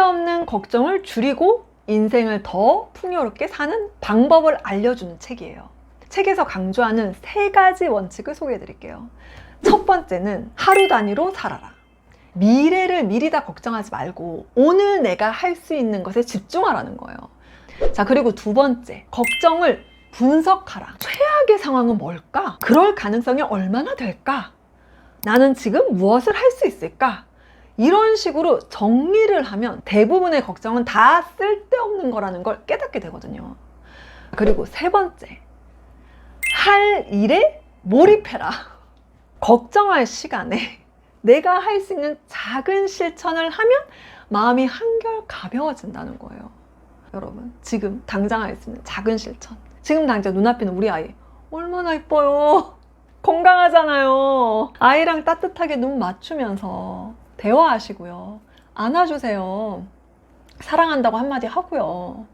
쓸데없는 걱정을 줄이고 인생을 더 풍요롭게 사는 방법을 알려주는 책이에요. 책에서 강조하는 세 가지 원칙을 소개해 드릴게요. 첫 번째는 하루 단위로 살아라. 미래를 미리 다 걱정하지 말고 오늘 내가 할 수 있는 것에 집중하라는 거예요. 자, 그리고 두 번째, 걱정을 분석하라. 최악의 상황은 뭘까? 그럴 가능성이 얼마나 될까? 나는 지금 무엇을 할 수 있을까? 이런 식으로 정리를 하면 대부분의 걱정은 다 쓸데없는 거라는 걸 깨닫게 되거든요. 그리고 세 번째, 할 일에 몰입해라. 걱정할 시간에 내가 할 수 있는 작은 실천을 하면 마음이 한결 가벼워진다는 거예요. 여러분, 지금 당장 할 수 있는 작은 실천. 지금 당장 눈앞에 있는 우리 아이. 얼마나 이뻐요. 건강하잖아요. 아이랑 따뜻하게 눈 맞추면서 대화하시고요. 안아주세요. 사랑한다고 한마디 하고요.